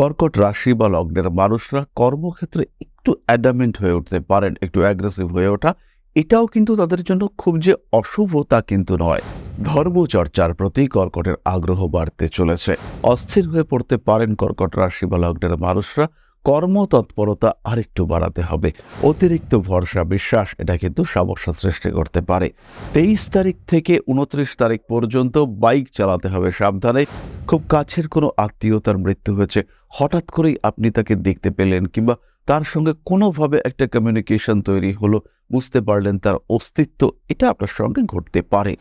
কর্কট রাশি বা লগ্নের মানুষরা কর্মক্ষেত্রে একটু অ্যাডামেন্ট হয়ে উঠতে পারেন, একটু অ্যাগ্রেসিভ হয়ে ওঠা। এটাও কিন্তু তাদের জন্য খুব যে অশুভ তা কিন্তু নয়। ধর্মচর্চার প্রতি কর্কটের আগ্রহ বাড়তে চলেছে। অস্থির হয়ে পড়তে পারেন কর্কট রাশি বা লগ্নের মানুষরা। কর্মতৎপরতা আরেকটু বাড়াতে হবে। অতিরিক্ত ভরসা, বিশ্বাস, এটা কিন্তু সমস্যা সৃষ্টি করতে পারে। তেইশ তারিখ থেকে উনত্রিশ তারিখ পর্যন্ত বাইক চালাতে হবে সাবধানে। খুব কাছের কোনো আত্মীয়তার মৃত্যু হয়েছে। হঠাৎ করেই আপনি তাকে দেখতে পেলেন কিংবা তার সঙ্গে কোনোভাবে একটা কমিউনিকেশন তৈরি হলো। বুঝতে পারলেন তার অস্তিত্ব এটা আপনার সঙ্গে ঘটতে পারে।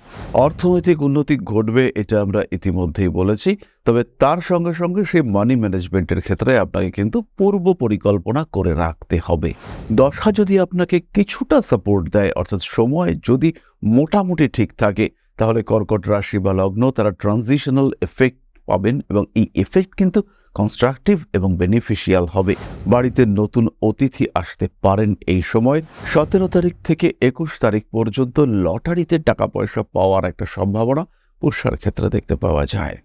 অর্থনৈতিক উন্নতি ঘটবে এটা আমরা ইতিমধ্যেই বলেছি, তবে তার সঙ্গে সঙ্গে সেই মানি ম্যানেজমেন্টের ক্ষেত্রে আপনাকে কিন্তু পূর্ব পরিকল্পনা করে রাখতে হবে। দশা যদি আপনাকে কিছুটা সাপোর্ট দেয়, অর্থাৎ সময় যদি মোটামুটি ঠিক থাকে, তাহলে কর্কট রাশি বা লগ্ন তারা ট্রানজিশনাল এফেক্ট পাবেন এবং এই এফেক্ট কিন্তু কনস্ট্রাকটিভ এবং বেনিফিশিয়াল হবে। বাড়িতে নতুন অতিথি আসতে পারেন এই সময়। সতেরো তারিখ থেকে একুশ তারিখ পর্যন্ত লটারিতে টাকা পয়সা পাওয়ার একটা সম্ভাবনা পুরস্কার ক্ষেত্রে দেখতে পাওয়া যায়।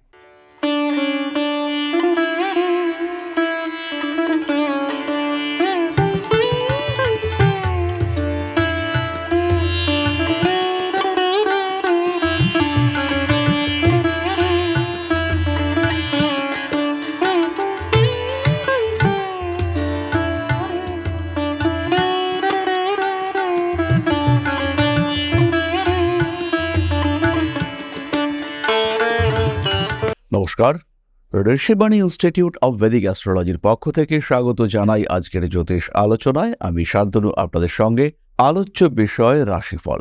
নমস্কার। ঋষিবাণী ইনস্টিটিউট অব ভেদিক অ্যাস্ট্রোলজির পক্ষ থেকে স্বাগত জানাই আজকের জ্যোতিষ আলোচনায়। আমি শান্তনু, আপনাদের সঙ্গে আলোচ্য বিষয় রাশিফল।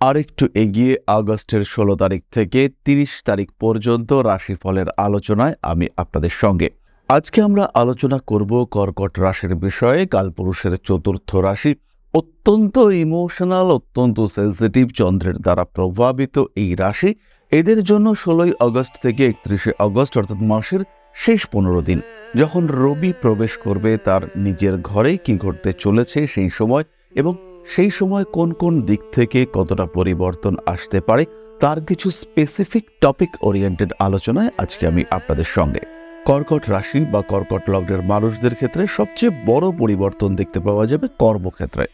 আরেকটু এগিয়ে আগস্টের ষোলো তারিখ থেকে তিরিশ তারিখ পর্যন্ত রাশিফলের আলোচনায় আমি আপনাদের সঙ্গে। আজকে আমরা আলোচনা করব কর্কট রাশির বিষয়ে কালপুরুষের চতুর্থ রাশি। অত্যন্ত ইমোশনাল, অত্যন্ত সেন্সিটিভ চন্দ্রের দ্বারা প্রভাবিত এই রাশি। এদের জন্য ষোলোই আগস্ট থেকে একত্রিশে আগস্ট অর্থাৎ মাসের শেষ পনেরো দিন। যখন রবি প্রবেশ করবে, তার নিজের ঘরে কি ঘটতে চলেছে সেই সময় এবং সেই সময় কোন কোন দিক থেকে কতটা পরিবর্তন আসতে পারে, তার কিছু স্পেসিফিক টপিক ওরিয়েন্টেড আলোচনায় আজকে আমি আপনাদের সঙ্গে। কর্কট রাশি বা কর্কট লগ্নের মানুষদের ক্ষেত্রে সবচেয়ে বড় পরিবর্তন দেখতে পাওয়া যাবে কর্মক্ষেত্রে।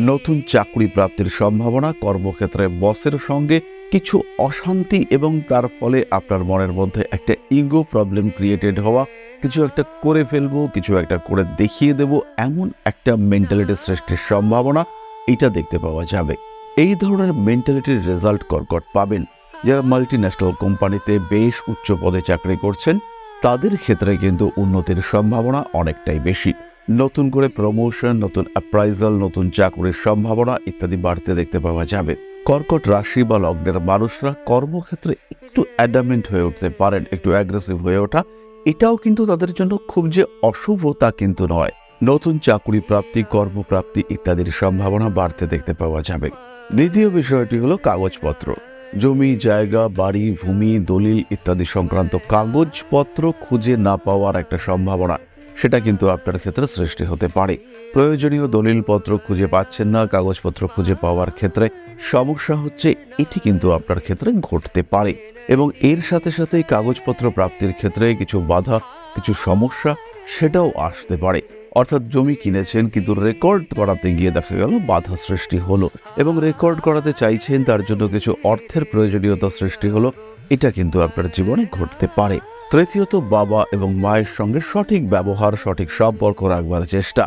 নতুন চাকরি প্রাপ্তির সম্ভাবনা কর্মক্ষেত্রে বসের সঙ্গে কিছু অশান্তি এবং তার ফলে আপনার মনের মধ্যে একটা ইগো প্রবলেম ক্রিয়েটেড হওয়া, কিছু একটা করে ফেলব, কিছু একটা করে দেখিয়ে দেব, এমন একটা মেন্টালিটি সৃষ্টির সম্ভাবনা এটা দেখতে পাওয়া যাবে। এই ধরনের মেন্টালিটির রেজাল্ট কর্কট পাবেন। যারা মাল্টি ন্যাশনাল কোম্পানিতে বেশ উচ্চ পদে চাকরি করছেন, তাদের ক্ষেত্রে কিন্তু উন্নতির সম্ভাবনা অনেকটাই বেশি। নতুন করে প্রমোশন নতুন অ্যাপ্রাইজাল নতুন চাকরির সম্ভাবনা ইত্যাদি বাড়তে দেখতে পাওয়া যাবে। কর্কট রাশি বা লগ্নের মানুষরা কর্মক্ষেত্রে একটু অ্যাডামেন্ট হয়ে উঠতে পারেন, একটু অ্যাগ্রেসিভ হয়ে ওঠা। এটাও কিন্তু তাদের জন্য খুব যে অশুভ তা কিন্তু নয়। নতুন চাকুরি প্রাপ্তি, কর্মপ্রাপ্তি ইত্যাদির সম্ভাবনা বাড়তে দেখতে পাওয়া যাবে। দ্বিতীয় বিষয়টি হলো কাগজপত্র। জমি, জায়গা, বাড়ি, ভূমি, দলিল ইত্যাদি সংক্রান্ত কাগজপত্র খুঁজে না পাওয়ার একটা সম্ভাবনা। সেটা কিন্তু আপনার ক্ষেত্রে সৃষ্টি হতে পারে। প্রয়োজনীয় দলিলপত্র খুঁজে পাচ্ছেন না, কাগজপত্র খুঁজে পাওয়ার ক্ষেত্রে সমস্যা হচ্ছে এটি কিন্তু আপনার ক্ষেত্রে ঘটতে পারে এবং এর সাথে সাথে কাগজপত্র প্রাপ্তির ক্ষেত্রে কিছু বাধা, কিছু সমস্যা সেটাও আসতে পারে। অর্থাৎ জমি কিনেছেন কিন্তু রেকর্ড করাতে গিয়ে দেখা গেল বাধা সৃষ্টি হলো এবং রেকর্ড করাতে চাইছেন তার জন্য কিছু অর্থের প্রয়োজনীয়তা সৃষ্টি হলো, এটা কিন্তু আপনার জীবনে ঘটতে পারে। তৃতীয়ত, বাবা এবং মায়ের সঙ্গে সঠিক ব্যবহার, সঠিক সম্পর্ক রাখবার চেষ্টা।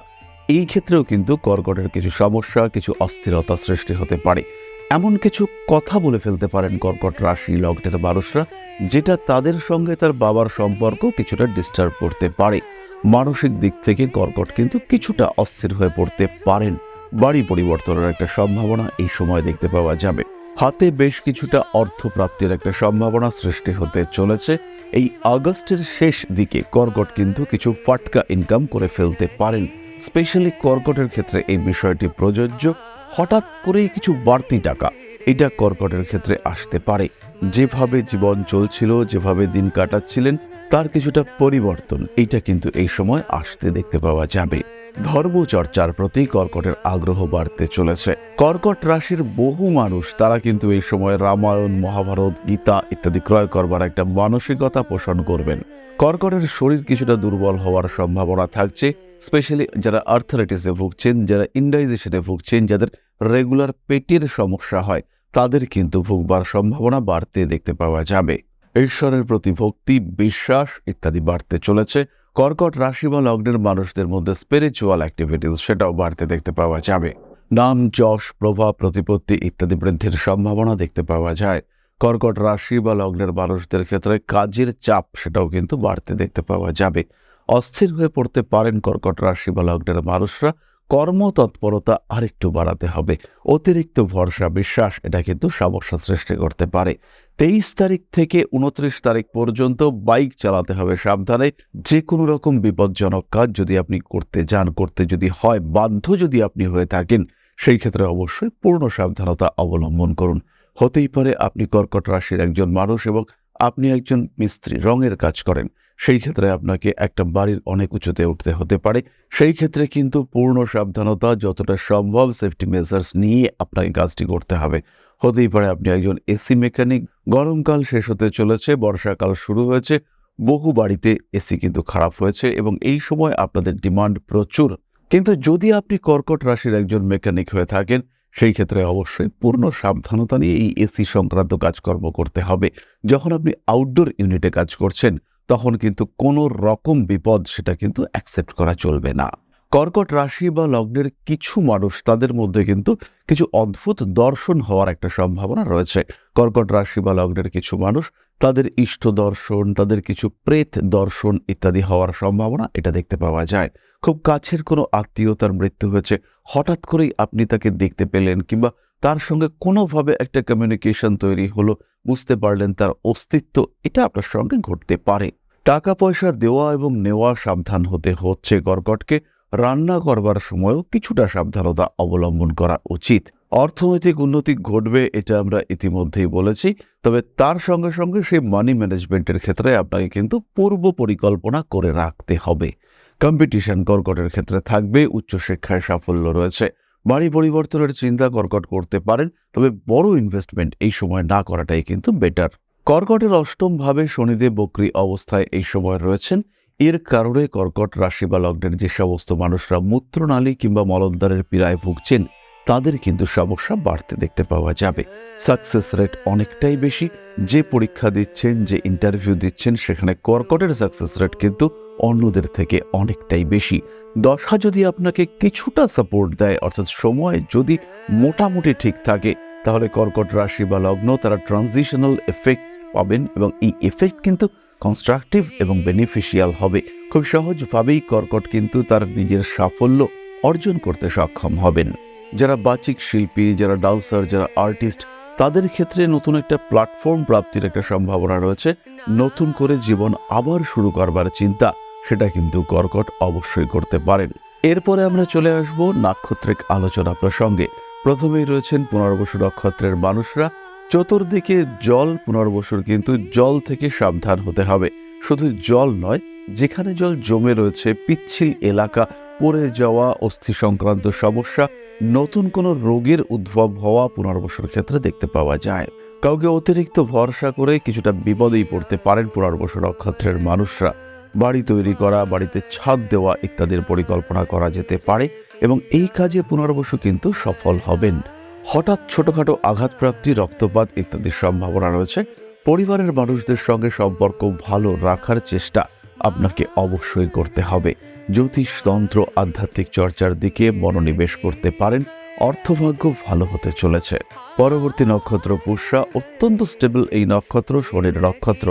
এই ক্ষেত্রেও কিন্তু কর্কটের কিছু সমস্যা, কিছু অস্থিরতা সৃষ্টি হতে পারে। এমন কিছু কথা বলে ফেলতে পারেন কর্কট রাশি লগ্নের মানুষরা, যেটা তাদের সঙ্গে তার বাবার সম্পর্ক কিছুটা ডিস্টার্ব করতে পারে। মানসিক দিক থেকে কর্কট কিন্তু কিছুটা অস্থির হয়ে পড়তে পারেন। বাড়ি পরিবর্তনের একটা সম্ভাবনা এই সময় দেখতে পাওয়া যাবে। হাতে বেশ কিছুটা অর্থ প্রাপ্তির একটা সম্ভাবনা সৃষ্টি হতে চলেছে। এই আগস্টের শেষ দিকে কর্কট কিন্তু কিছু ফাটকা ইনকাম করে ফেলতে পারেন। স্পেশালি কর্কটের ক্ষেত্রে এই বিষয়টি প্রযোজ্য। হঠাৎ করেই কিছু বাড়তি টাকা, এটা কর্কটের ক্ষেত্রে আসতে পারে। যেভাবে জীবন চলছিল, যেভাবে দিন কাটাচ্ছিলেন, তার কিছুটা পরিবর্তন এটা কিন্তু এই সময় আসতে দেখতে পাওয়া যাবে। ধর্মচর্চার প্রতি কর্কটের আগ্রহ বাড়তে চলেছে। কর্কট রাশির বহু মানুষ, তারা কিন্তু এই সময় রামায়ণ, মহাভারত, গীতা ইত্যাদি ক্রয় করবার একটা মানসিকতা পোষণ করবেন। কর্কটের শরীর কিছুটা দুর্বল হওয়ার সম্ভাবনা থাকছে স্পেশালি যারা আর্থারাইটিসে ভুগছেন, যারা ইন্ডাইজেশনে ভুগছেন, যাদের রেগুলার পেটের সমস্যা হয়, তাদের কিন্তু ভুগবার সম্ভাবনা বাড়তে দেখতে পাওয়া যাবে। ঈশ্বরের প্রতি ভক্তি, বিশ্বাস ইত্যাদি বাড়তে চলেছে। কর্কট রাশি বা লগ্নের মানুষদের মধ্যে স্পিরিচুয়াল অ্যাক্টিভিটিস সেটাও বাড়তে দেখতে পাওয়া যাবে। নাম, যশ, প্রভাব, প্রতিপত্তি ইত্যাদি বৃদ্ধির সম্ভাবনা দেখতে পাওয়া যায়। কর্কট রাশি বা লগ্নের মানুষদের ক্ষেত্রে কাজের চাপ সেটাও কিন্তু বাড়তে দেখতে পাওয়া যাবে। অস্থির হয়ে পড়তে পারেন কর্কট রাশি বা লগ্নের মানুষরা, কর্মতৎপরতা আরেকটু বাড়াতে হবে। অতিরিক্ত ভরসা, বিশ্বাস, এটা কিন্তু সমস্যা সৃষ্টি করতে পারে। তেইশ তারিখ থেকে উনত্রিশ তারিখ পর্যন্ত বাইক চালাতে হবে সাবধানে। যে কোনো রকম বিপজ্জনক কাজ যদি আপনি করতে যান, করতে যদি হয়, বাধ্য যদি আপনি হয়ে থাকেন, সেই ক্ষেত্রে অবশ্যই পূর্ণ সাবধানতা অবলম্বন করুন। হতেই পারে আপনি কর্কট রাশির একজন মানুষ এবং আপনি একজন মিস্ত্রি, রঙের কাজ করেন। সেই ক্ষেত্রে আপনাকে একটা বাড়ির অনেক উঁচুতে উঠতে হতে পারে। সেই ক্ষেত্রে কিন্তু পূর্ণ সাবধানতা যতটা সম্ভব সেফটি মেজার্স নিয়ে আপনাকে কাজটি করতে হবে। হতেই পারে আপনি একজন এসি মেকানিক গরমকাল শেষ হতে চলেছে, বর্ষাকাল শুরু হয়েছে, বহু বাড়িতে এসি কিন্তু খারাপ হয়েছে এবং এই সময় আপনাদের ডিমান্ড প্রচুর। কিন্তু যদি আপনি কর্কট রাশির একজন মেকানিক হয়ে থাকেন, সেই ক্ষেত্রে অবশ্যই পূর্ণ সাবধানতা নিয়ে এই এসি সংক্রান্ত কাজকর্ম করতে হবে। যখন আপনি আউটডোর ইউনিটে কাজ করছেন তখন কিন্তু কোনো রকম বিপদ সেটা কিন্তু অ্যাকসেপ্ট করা চলবে না। কর্কট রাশি বা লগ্নের কিছু মানুষ তাদের মধ্যে কিন্তু কিছু অদ্ভুত দর্শন হওয়ার একটা সম্ভাবনা রয়েছে। কর্কট রাশি বা লগ্নের কিছু মানুষ তাদের ইষ্ট দর্শন, তাদের কিছু প্রেত দর্শন ইত্যাদি হওয়ার সম্ভাবনা এটা দেখতে পাওয়া যায়। খুব কাছের কোনো আত্মীয়তার মৃত্যু হয়েছে, হঠাৎ করেই আপনি তাকে দেখতে পেলেন কিংবা তার সঙ্গে কোনোভাবে একটা কমিউনিকেশন তৈরি হলো, বুঝতে পারলেন তার অস্তিত্ব, এটা আপনার সঙ্গে ঘটতে পারে। টাকা পয়সা দেওয়া এবং নেওয়া সাবধান হতে হচ্ছে কর্কটকে রান্না করবার সময়ও কিছুটা সাবধানতা অবলম্বন করা উচিত। অর্থনৈতিক উন্নতি ঘটবে এটা আমরা ইতিমধ্যেই বলেছি, তবে তার সঙ্গে সঙ্গে সেই মানি ম্যানেজমেন্টের ক্ষেত্রে আপনাকে কিন্তু পূর্ব পরিকল্পনা করে রাখতে হবে। কম্পিটিশন কর্কটের ক্ষেত্রে থাকবে, উচ্চশিক্ষায় সাফল্য রয়েছে। বাড়ি পরিবর্তনের চিন্তা কর্কট করতে পারেন, তবে বড় ইনভেস্টমেন্ট এই সময় না করাটাই কিন্তু বেটার কর্কটের অষ্টম ভাবে শনিদেব বক্রি অবস্থায় এই সময় রয়েছেন। এর কারণে কর্কট রাশি বা লগ্নের যে সমস্ত মানুষরা মূত্রনালী কিংবা মলদ্বারের পীড়ায় ভুগছেন, তাদের কিন্তু সমস্যা বাড়তে দেখতে পাওয়া যাবে। সাকসেস রেট অনেকটাই বেশি। যে পরীক্ষা দিচ্ছেন, যে ইন্টারভিউ দিচ্ছেন, সেখানে কর্কটের সাকসেস রেট কিন্তু অন্যদের থেকে অনেকটাই বেশি। দশা যদি আপনাকে কিছুটা সাপোর্ট দেয়, অর্থাৎ সময় যদি মোটামুটি ঠিক থাকে, তাহলে কর্কট রাশি বা লগ্ন, তারা ট্রানজিশনাল এফেক্ট পাবেন এবং এই এফেক্ট কিন্তু কনস্ট্রাকটিভ এবং বেনিফিশিয়াল হবে। খুব সহজভাবেই কর্কট কিন্তু তার নিজের সাফল্য অর্জন করতে সক্ষম হবেন। যারা বাচিক শিল্পী, যারা ডান্সার, যারা আর্টিস্ট তাদের ক্ষেত্রে নতুন একটা প্ল্যাটফর্ম প্রাপ্তির একটা সম্ভাবনা রয়েছে। নতুন করে জীবন আবার শুরু করবার চিন্তা, সেটা কিন্তু কর্কট অবশ্যই করতে পারেন। এরপরে আমরা চলে আসব নাক্ষত্রিক আলোচনা প্রসঙ্গে। প্রথমেই রয়েছেন পুনর্বসু নক্ষত্রের মানুষরা। চতুর্দিকে জল পুনর্বসুর, কিন্তু জল থেকে সাবধান হতে হবে। শুধু জল নয়, যেখানে জল জমে রয়েছে, পিচ্ছিল এলাকা, পড়ে যাওয়া অস্থি সংক্রান্ত সমস্যা, নতুন কোনো রোগের উদ্ভব হওয়া পুনর্বসুর ক্ষেত্রে দেখতে পাওয়া যায়। কাউকে অতিরিক্ত ভরসা করে কিছুটা বিপদেই পড়তে পারেন পুনর্বসু নক্ষত্রের মানুষরা। বাড়ি তৈরি করা, বাড়িতে ছাদ দেওয়া ইত্যাদির পরিকল্পনা করা যেতে পারে, এবং এই কাজে পুনর্বসু কিন্তু সফল হবেন। হঠাৎ ছোটখাটো আঘাতপ্রাপ্তি, রক্তপাত ইত্যাদির সম্ভাবনা রয়েছে। পরিবারের মানুষদের সঙ্গে সম্পর্ক ভালো রাখার চেষ্টা আপনাকে অবশ্যই করতে হবে। জ্যোতিষতন্ত্র আধ্যাত্মিক চর্চার দিকে মনোনিবেশ করতে পারেন। অর্থভাগ্য ভালো হতে চলেছে। পরবর্তী নক্ষত্র পুষ্যা অত্যন্ত স্টেবল এই নক্ষত্র, শনির নক্ষত্র।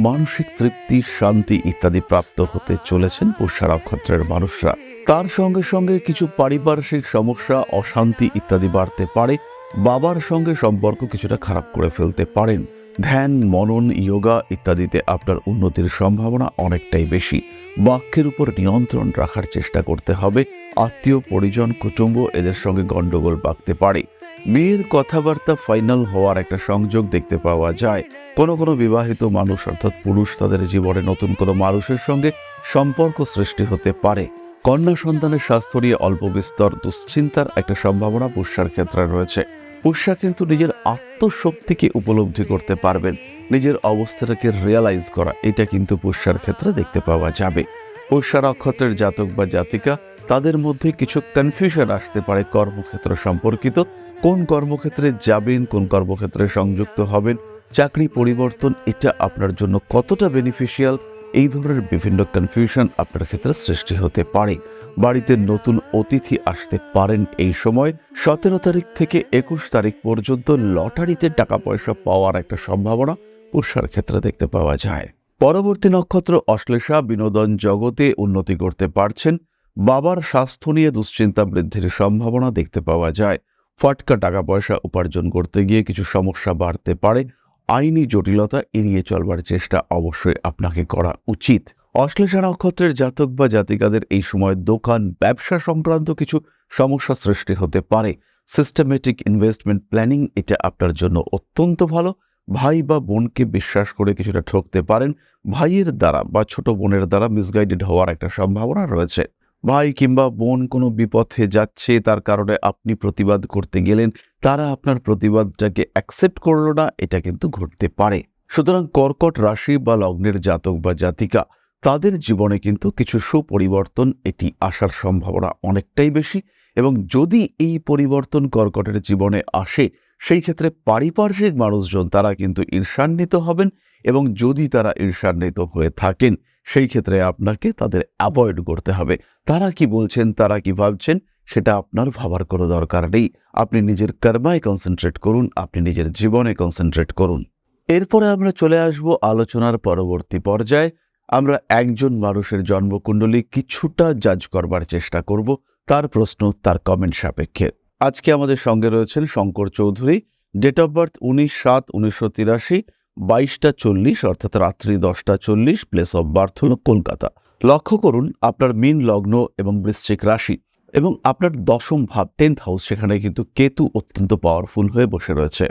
মানসিক তৃপ্তি, শান্তি ইত্যাদি প্রাপ্ত হতে চলেছেন পুষ্যা নক্ষত্রের মানুষরা। তার সঙ্গে সঙ্গে কিছু পারিপার্শ্বিক সমস্যা, অশান্তি ইত্যাদি বাড়তে পারে। বাবার সঙ্গে সম্পর্ক কিছুটা খারাপ করে ফেলতে পারেন। ধ্যান, মনন, ইয়োগা ইত্যাদিতে আপনার উন্নতির সম্ভাবনা অনেকটাই বেশি। বাক্যের উপর নিয়ন্ত্রণ রাখার চেষ্টা করতে হবে। আত্মীয়, পরিজন, কুটুম্ব এদের সঙ্গে গণ্ডগোল বাঁকতে পারে। বিয়ের কথাবার্তা ফাইনাল হওয়ার একটা সংযোগ দেখতে পাওয়া যায়। কোনো কোনো বিবাহিত মানুষ, অর্থাৎ পুরুষ, তাদের জীবনে নতুন কোনো মানুষের সঙ্গে সম্পর্ক সৃষ্টি হতে পারে। কন্যা সন্তানের স্বাস্থ্য নিয়ে অল্প বিস্তর দুশ্চিন্তার একটা সম্ভাবনা পুষ্যার ক্ষেত্রে রয়েছে। পুষ্যা কিন্তু নিজের আত্মশক্তিকে উপলব্ধি করতে পারবেন। নিজের অবস্থাটাকে রিয়ালাইজ করা, এটা কিন্তু পুষ্যার ক্ষেত্রে দেখতে পাওয়া যাবে। পুষ্যা নক্ষত্রের জাতক বা জাতিকা, তাদের মধ্যে কিছু কনফিউশন আসতে পারে কর্মক্ষেত্র সম্পর্কিত। কোন কর্মক্ষেত্রে যাবেন, কোন কর্মক্ষেত্রে সংযুক্ত হবেন, চাকরি পরিবর্তন, এটা আপনার জন্য কতটা বেনিফিশিয়াল এই ধরনের বিভিন্ন কনফিউশন আপনার ক্ষেত্রে সৃষ্টি হতে পারে। বাড়িতে নতুন অতিথি আসতে পারেন এই সময়। সতেরো তারিখ থেকে একুশ তারিখ পর্যন্ত লটারিতে টাকা পয়সা পাওয়ার একটা সম্ভাবনা পুষ্যার ক্ষেত্রে দেখতে পাওয়া যায়। পরবর্তী নক্ষত্র অশ্লেষা, বিনোদন জগতে উন্নতি করতে পারছেন। বাবার স্বাস্থ্য নিয়ে দুশ্চিন্তা বৃদ্ধির সম্ভাবনা দেখতে পাওয়া যায়। ফটকা টাকা পয়সা উপার্জন করতে গিয়ে কিছু সমস্যা বাড়তে পারে, আইনি জটিলতা এড়িয়ে চলবার চেষ্টা অবশ্যই আপনাকে করা উচিত। অশ্লেষা নক্ষত্রের জাতক বা জাতিকাদের এই সময় দোকান, ব্যবসা সংক্রান্ত কিছু সমস্যা সৃষ্টি হতে পারে। সিস্টেমেটিক ইনভেস্টমেন্ট প্ল্যানিং এটা আপনার জন্য অত্যন্ত ভালো। ভাই বা বোনকে বিশ্বাস করে কিছুটা ঠকতে পারেন। ভাইয়ের দ্বারা বা ছোট বোনের দ্বারা মিসগাইডেড হওয়ার একটা সম্ভাবনা রয়েছে। ভাই কিংবা বোন কোনো বিপথে যাচ্ছে, তার কারণে আপনি প্রতিবাদ করতে গেলেন, তারা আপনার প্রতিবাদটাকে অ্যাকসেপ্ট করল না, এটা কিন্তু ঘটতে পারে। সুতরাং কর্কট রাশি বা লগ্নের জাতক বা জাতিকা, তাদের জীবনে কিন্তু কিছু সুপরিবর্তন, এটি আসার সম্ভাবনা অনেকটাই বেশি এবং যদি এই পরিবর্তন কর্কটের জীবনে আসে, সেই ক্ষেত্রে পারিপার্শ্বিক মানুষজন তারা কিন্তু ঈর্ষান্বিত হবেন এবং যদি তারা ঈর্ষান্বিত হয়ে থাকেন সেই ক্ষেত্রে আপনাকে তাদের অ্যাভয়েড করতে হবে। তারা কি বলছেন, তারা কি ভাবছেন, সেটা আপনার ভাবার কোনো দরকার নেই। আপনি নিজের কর্মায় কনসেন্ট্রেট করুন, আপনি নিজের জীবনে কনসেন্ট্রেট করুন। এরপরে আমরা চলে আসব আলোচনার পরবর্তী পর্যায়ে। আমরা একজন মানুষের জন্মকুণ্ডলী কিছুটা জাজ করবার চেষ্টা করব, তার প্রশ্ন, তার কমেন্ট সাপেক্ষে। আজকে আমাদের সঙ্গে রয়েছেন Shankar Chowdhury date of birth উনিশ সাত, উনিশশো তিরাশি। বাইশটা চল্লিশ অর্থাৎ রাত্রি দশটা চল্লিশ প্লেস অফ বার্থ হল কলকাতা। লক্ষ্য করুন, আপনার মিন লগ্ন এবং বৃশ্চিক রাশি এবং আপনার দশম ভাব টেন্থ হাউস সেখানে কিন্তু কেতু অত্যন্ত পাওয়ারফুল হয়ে বসে রয়েছে।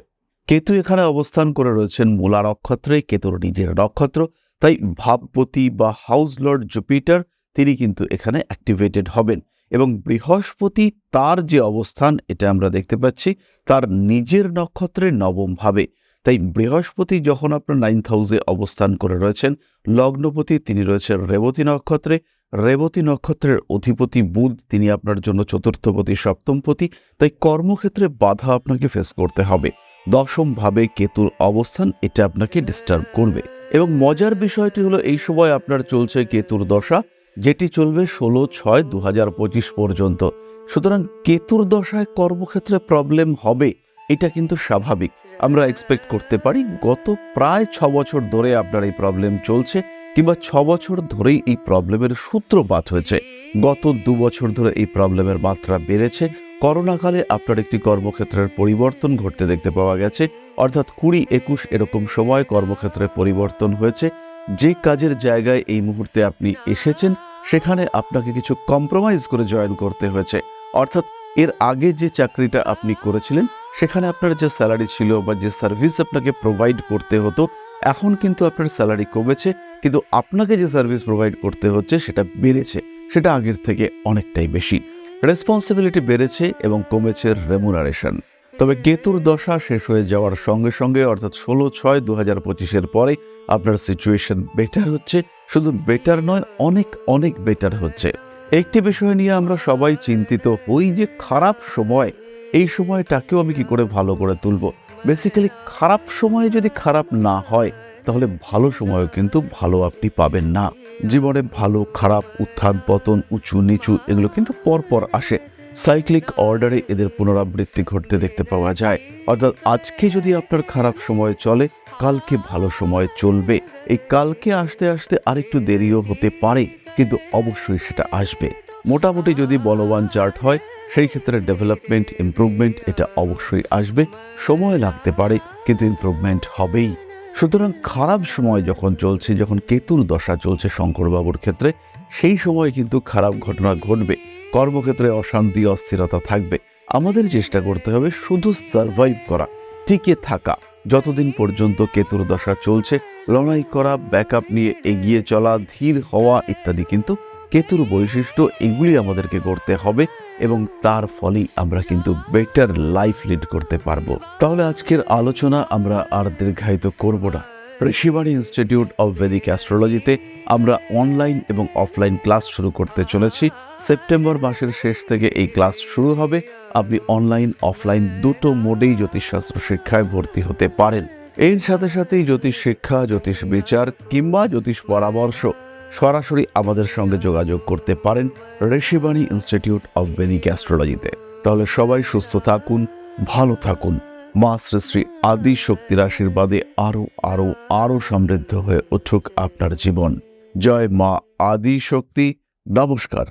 কেতু এখানে অবস্থান করে রয়েছেন মূলা নক্ষত্রে, কেতুর নিজের নক্ষত্র, তাই ভাবপতি বা হাউস লর্ড জুপিটার তিনি কিন্তু এখানে অ্যাক্টিভেটেড হবেন এবং বৃহস্পতি তার যে অবস্থান, এটা আমরা দেখতে পাচ্ছি, তার নিজের নক্ষত্রে নবম ভাবে। তাই বৃহস্পতি যখন আপনার নাইন্থ হাউসে অবস্থান করে রয়েছেন, লগ্নপতি তিনি রয়েছেন রেবতী নক্ষত্রে। রেবতী নক্ষত্রের অধিপতি বুধ, তিনি আপনার জন্য চতুর্থপতি, সপ্তমপতি। তাই কর্মক্ষেত্রে বাধা আপনাকে ফেস করতে হবে। দশম ভাবে কেতুর অবস্থান, এটা আপনাকে ডিস্টার্ব করবে। এবং মজার বিষয়টি হলো, এই সময় আপনার চলছে কেতুর দশা, যেটি চলবে ষোলো ছয় দু পর্যন্ত। সুতরাং কেতুর দশায় কর্মক্ষেত্রে প্রবলেম হবে। এটা কিন্তু স্বাভাবিক। আমরা এক্সপেক্ট করতে পারি গত প্রায় ছ বছর ধরে আপনার এই প্রবলেম চলছে কিংবা ছ বছর ধরেই এই প্রবলেমের সূত্রপাত হয়েছে। গত দু বছর ধরে এই প্রবলেমের মাত্রা বেড়েছে। করোনাকালে আপনার একটি কর্মক্ষেত্রের পরিবর্তন ঘটতে দেখতে পাওয়া গেছে। অর্থাৎ কুড়ি একুশ এরকম সময় কর্মক্ষেত্রে পরিবর্তন হয়েছে। যে কাজের জায়গায় এই মুহূর্তে আপনি এসেছেন, সেখানে আপনাকে কিছু কম্প্রোমাইজ করে জয়েন করতে হয়েছে। অর্থাৎ এর আগে যে চাকরিটা আপনি করেছিলেন সেখানে আপনার যে স্যালারি ছিল বা যে সার্ভিস আপনাকে প্রোভাইড করতে হতো, এখন কিন্তু আপনার স্যালারি কমেছে, কিন্তু আপনাকে যে সার্ভিস প্রোভাইড করতে হচ্ছে সেটা বেড়েছে। সেটা আগের থেকে অনেকটাই বেশি। রেসপন্সিবিলিটি বেড়েছে এবং কমেছে রেমুনারেশন তবে কেতুর দশা শেষ হয়ে যাওয়ার সঙ্গে সঙ্গে, অর্থাৎ ষোলো ছয় দু হাজার পঁচিশের পরে আপনার সিচুয়েশন বেটার হচ্ছে। শুধু বেটার নয়, অনেক অনেক বেটার হচ্ছে। একটি বিষয় নিয়ে আমরা সবাই চিন্তিত হই যে খারাপ সময় এই সময়টাকেও আমি কি করে ভালো করে তুলব? বেসিক্যালি খারাপ সময়ে যদি খারাপ না হয়, তাহলে ভালো সময়ও কিন্তু ভালো আপনি পাবেন না। জীবনে ভালো, খারাপ, উত্থান, পতন, উঁচু, নিচু, এগুলো কিন্তু পরপর আসে। সাইক্লিক অর্ডারে এদের পুনরাবৃত্তি ঘটতে দেখতে পাওয়া যায়। অর্থাৎ আজকে যদি আপনার খারাপ সময় চলে, কালকে ভালো সময় চলবে। এই কালকে আসতে আসতে আরেকটু দেরিও হতে পারে, কিন্তু অবশ্যই সেটা আসবে। মোটামুটি যদি বলবান চার্ট হয়, সেই ক্ষেত্রে ডেভেলপমেন্ট, ইমপ্রুভমেন্ট এটা অবশ্যই আসবে। সময় লাগতে পারে, কিন্তু ইমপ্রুভমেন্ট হবেই। সুতরাং খারাপ সময় যখন চলছে, যখন কেতুর দশা চলছে শঙ্করবাবুর ক্ষেত্রে, সেই সময় কিন্তু খারাপ ঘটনা ঘটবে। কর্মক্ষেত্রে অশান্তি, অস্থিরতা থাকবে। আমাদের চেষ্টা করতে হবে শুধু সার্ভাইভ করা, টিকে থাকা। যতদিন পর্যন্ত কেতুর দশা চলছে, লড়াই করা, ব্যাকআপ নিয়ে এগিয়ে চলা, ধীর হওয়া ইত্যাদি কিন্তু কেতুর বৈশিষ্ট্য এগুলি আমাদেরকে করতে হবে এবং তার ফলেই আমরা কিন্তু বেটার লাইফ লিড করতে পারব। তাহলে আজকের আলোচনা আমরা আর দীর্ঘায়িত করব না। ঋষিবাণী ইনস্টিটিউট অব ভেদিক অ্যাস্ট্রোলজিতে আমরা অনলাইন এবং অফলাইন ক্লাস শুরু করতে চলেছি। সেপ্টেম্বর মাসের শেষ থেকে এই ক্লাস শুরু হবে। আপনি অনলাইন অফলাইন দুটো মোডেই জ্যোতিষশাস্ত্র শিক্ষায় ভর্তি হতে পারেন। এর সাথে সাথেই জ্যোতিষ শিক্ষা, জ্যোতিষ বিচার কিংবা জ্যোতিষ পরামর্শ সরাসরি আমাদের সঙ্গে যোগাযোগ করতে পারেন ঋষিবাণী ইনস্টিটিউট অব বেনিক অ্যাস্ট্রোলজিতে তাহলে সবাই সুস্থ থাকুন, ভালো থাকুন। মা শ্রী শ্রী আদি শক্তির আশীর্বাদে আরও আরও আরও সমৃদ্ধ হয়ে উঠুক আপনার জীবন। জয় মা আদি শক্তি। নমস্কার।